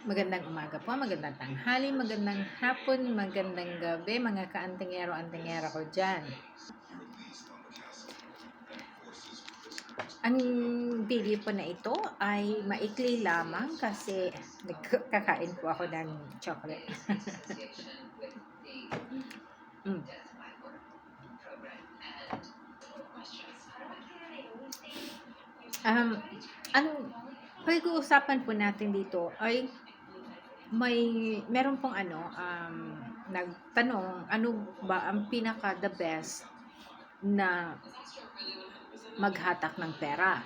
Magandang umaga po, magandang tanghali, magandang hapon, magandang gabi, mga kaantingero-antingera ko dyan. Ang video po na ito ay maikli lamang kasi nagkakain po ako ng chocolate. mm. Um, ang pag-uusapan po natin dito ay may meron pong ano um, nagtanong ano ba ang pinaka the best na maghatak ng pera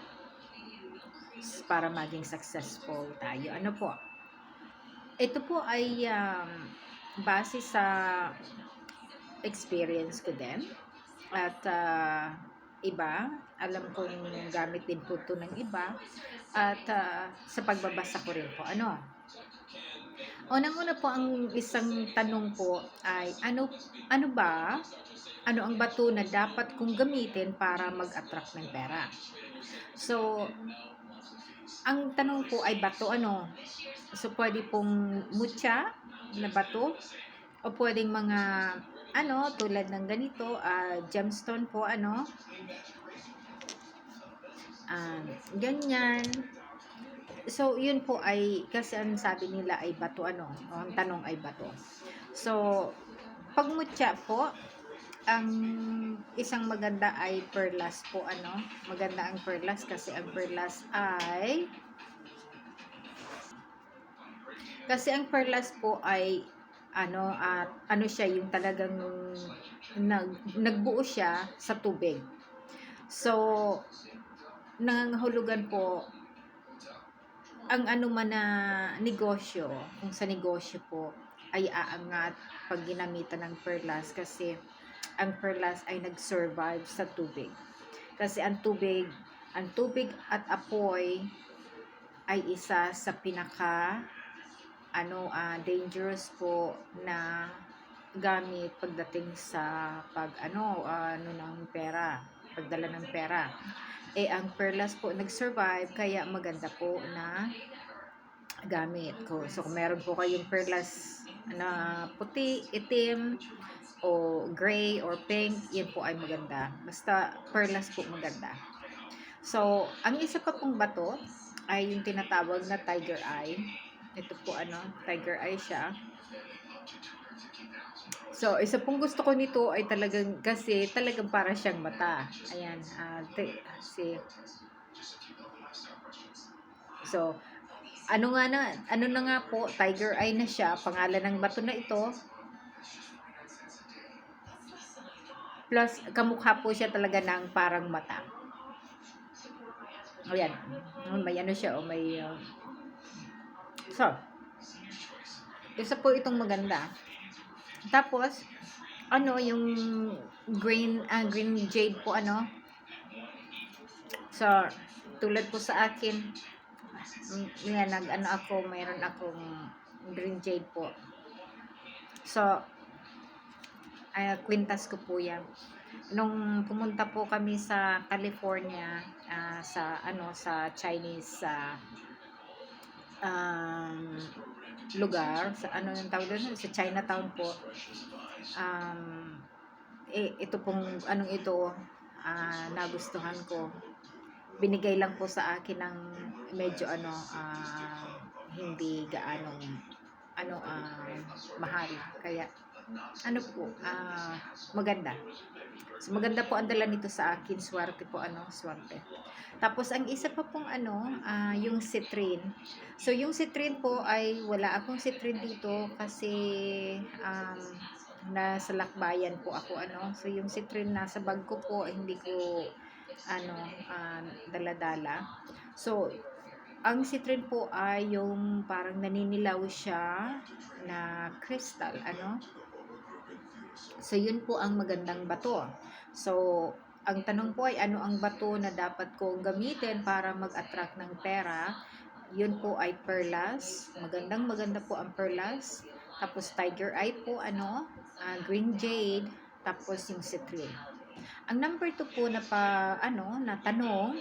para maging successful tayo. Ano po? Ito po ay um, base sa experience ko din at uh, iba, alam kong gamit din po ito ng iba at uh, sa pagbabasa ko rin po. Ano? Unang-una po ang isang tanong po ay ano ano ba ano ang bato na dapat kong gamitin para mag-attract ng pera? So, ang tanong po ay bato ano? So, pwede pong mutya na bato o pwedeng mga ano, tulad ng ganito, uh, gemstone po, ano, uh, ganyan. So, yun po ay, kasi ang sabi nila ay bato, ano, ang tanong ay bato. So, pag mutya po, ang isang maganda ay perlas po, ano, maganda ang perlas kasi ang perlas ay kasi ang perlas po ay ano at ano siya yung talagang nag, nagbuo siya sa tubig. So nangangahulugan po ang ano man na negosyo, kung sa negosyo po ay aangat pag ginamitan ng perlas kasi ang perlas ay nag-survive sa tubig. Kasi ang tubig, ang tubig at apoy ay isa sa pinaka ano uh, dangerous po na gamit pagdating sa pag ano uh, ano ng pera, pagdala ng pera. Eh ang perlas po nag-survive kaya maganda po na gamit ko. So kung meron po kayong perlas na puti, itim, o gray or pink, yun po ay maganda. Basta perlas po maganda. So, ang isa pa pong bato ay yung tinatawag na tiger eye. Ito po ano, tiger eye siya. So, isa pong gusto ko nito ay talagang, kasi talagang para siyang mata. Ayan, uh, si So, ano nga na, ano na nga po, tiger eye na siya, pangalan ng bato na ito. Plus, kamukha po siya talaga ng parang mata. Ayan, may ano siya, o may, uh, So, isa po itong maganda. Tapos, ano, yung green, uh, green jade po, ano. So, tulad po sa akin, yan, nag, ano ako, mayroon akong green jade po. So, uh, kwintas ko po yan. Nung pumunta po kami sa California, uh, sa, ano, sa Chinese, uh, um, lugar, sa ano yung tawag doon, sa Chinatown po. Um, eh, ito pong, anong ito, uh, nagustuhan ko. Binigay lang po sa akin ng medyo ano, uh, hindi gaanong, ano, uh, mahal. Kaya, ano po, uh, maganda. So, maganda po ang dala nito sa akin. Swerte po, ano, swerte. Tapos, ang isa pa pong ano, uh, yung citrine. So, yung citrine po ay wala akong citrine dito kasi um, nasa lakbayan po ako, ano. So, yung citrine nasa bag ko po, hindi ko, ano, uh, dala-dala. So, ang citrine po ay yung parang naninilaw siya na crystal, ano. So, yun po ang magandang bato. So, ang tanong po ay ano ang bato na dapat kong gamitin para mag-attract ng pera? Yun po ay perlas. Magandang maganda po ang perlas. Tapos tiger eye po, ano, uh, green jade, tapos yung citrine. Ang number 2 po na pa, ano, na tanong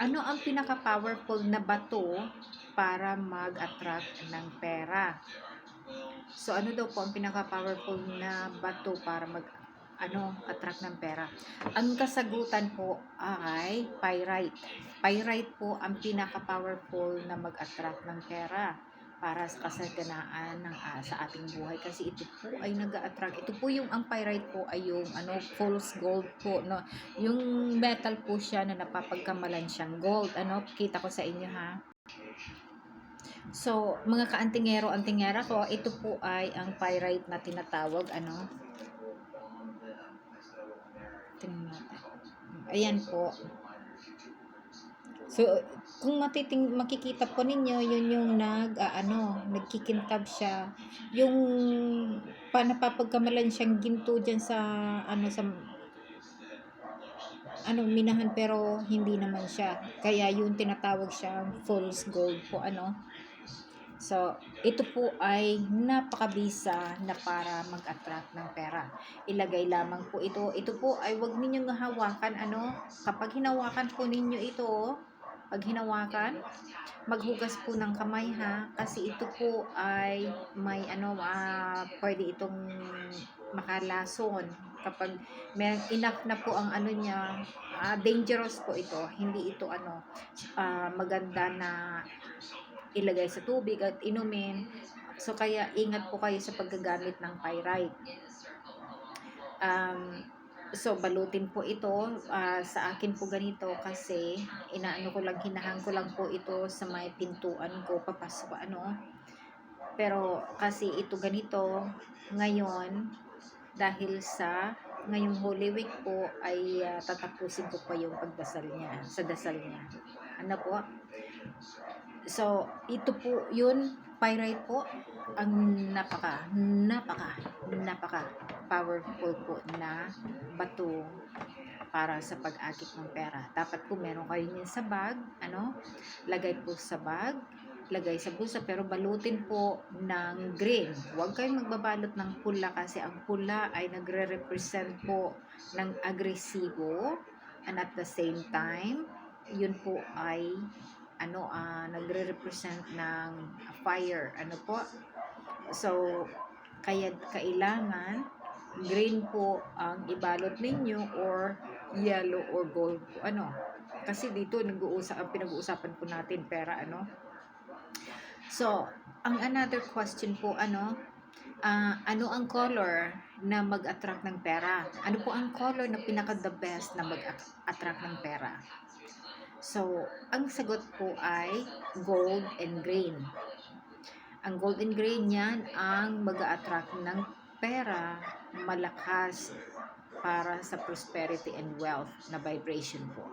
ano ang pinaka-powerful na bato para mag-attract ng pera? So, ano daw po ang pinaka-powerful na bato para mag ano, attract ng pera? Ang kasagutan po ay pyrite. Pyrite po ang pinaka-powerful na mag-attract ng pera para sa kasaganaan ng ah, sa ating buhay. Kasi ito po ay nag-attract ito po yung ang pyrite po ay yung ano false gold po no? Yung metal po siya na napapagkamalan siyang gold ano? Kita ko sa inyo ha So, mga kaantingero, antingera ko, ito po ay ang pyrite na tinatawag, ano? Tingnan natin. Ayan po. So, kung matiting makikita po ninyo, yun yung nag, ah, ano, nagkikintab siya. Yung pa, napapagkamalan siyang ginto dyan sa, ano, sa, ano, minahan pero hindi naman siya. Kaya yung tinatawag siyang false gold po, ano. So, ito po ay napakabisa na para mag-attract ng pera. Ilagay lamang po ito. Ito po ay wag ninyong hawakan, ano, kapag hinawakan po ninyo ito, pag hinawakan, maghugas po ng kamay ha, kasi ito po ay may ano, ah, pwede itong makalason. Kapag may enough na po ang ano niya, ah, dangerous po ito. Hindi ito ano, ah, maganda na ilagay sa tubig at inumin. So kaya ingat po kayo sa paggagamit ng pyrite. Um, so balutin po ito ah, sa akin po ganito kasi inaano ko lang hinahang ko lang po ito sa may pintuan ko papasok ano. Pero kasi ito ganito ngayon dahil sa ngayong Holy Week po ay ah, tatapusin ko pa yung pagdasal niya sa dasal niya. Ano po? So, ito po yun, pyrite po, ang napaka, napaka, napaka powerful po na bato para sa pag-akit ng pera. Dapat po meron kayo niyan sa bag, ano, lagay po sa bag, lagay sa bulsa, pero balutin po ng green. Huwag kayong magbabalot ng pula kasi ang pula ay nagre-represent po ng agresibo and at the same time, yun po ay ano ah nagre-represent ng fire ano po. So kaya kailangan green po ang ibalot ninyo or yellow or gold po ano. Kasi dito nag-uusap ang pinag-uusapan po natin pera ano. So ang another question po ano ah, ano ang color na mag-attract ng pera? Ano po ang color na pinaka the best na mag-attract ng pera So, ang sagot po ay gold and green. Ang gold and green yan ang mag attract ng pera, malakas para sa prosperity and wealth na vibration po.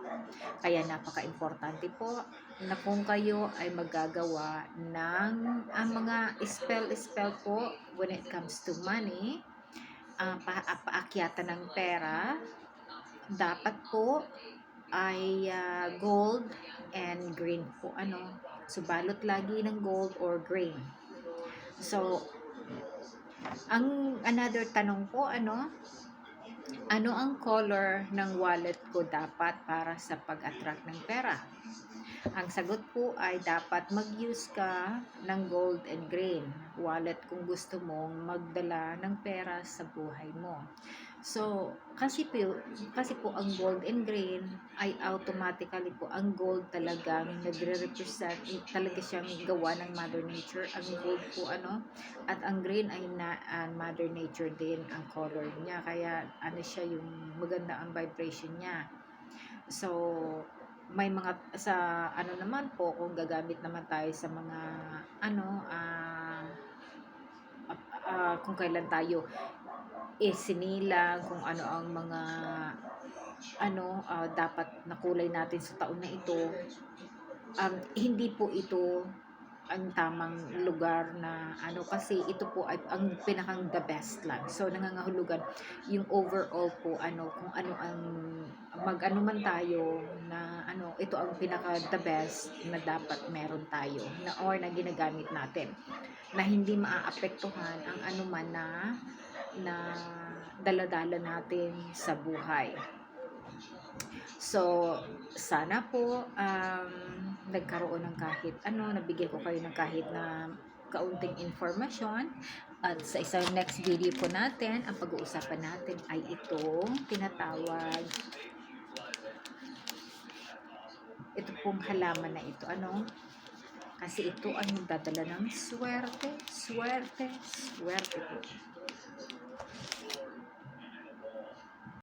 Kaya napaka-importante po na kung kayo ay magagawa ng ang mga spell-spell po when it comes to money, uh, pa paakyatan ng pera, dapat po ay uh, gold and green po ano so lagi ng gold or green so ang another tanong po ano ano ang color ng wallet ko dapat para sa pag-attract ng pera ang sagot po ay dapat mag-use ka ng gold and green wallet kung gusto mong magdala ng pera sa buhay mo So, kasi po, kasi po ang gold and green ay automatically po ang gold talagang nagre-represent talaga siyang gawa ng Mother Nature. Ang gold po ano at ang green ay na uh, Mother Nature din ang color niya. Kaya ano siya yung maganda ang vibration niya. So, may mga sa ano naman po kung gagamit naman tayo sa mga ano ah uh, uh, kung kailan tayo isinilang kung ano ang mga ano uh, dapat na kulay natin sa taon na ito um, hindi po ito ang tamang lugar na ano kasi ito po ay ang pinakang the best lang so nangangahulugan yung overall po ano kung ano ang mag ano man tayo na ano ito ang pinaka the best na dapat meron tayo na or na ginagamit natin na hindi maaapektuhan ang anuman na na daladala natin sa buhay. So, sana po um, nagkaroon ng kahit ano, nabigyan ko kayo ng kahit na kaunting informasyon. At sa isang next video po natin, ang pag-uusapan natin ay itong tinatawag ito pong halaman na ito. Ano? Kasi ito ang dadala ng swerte, swerte, swerte po.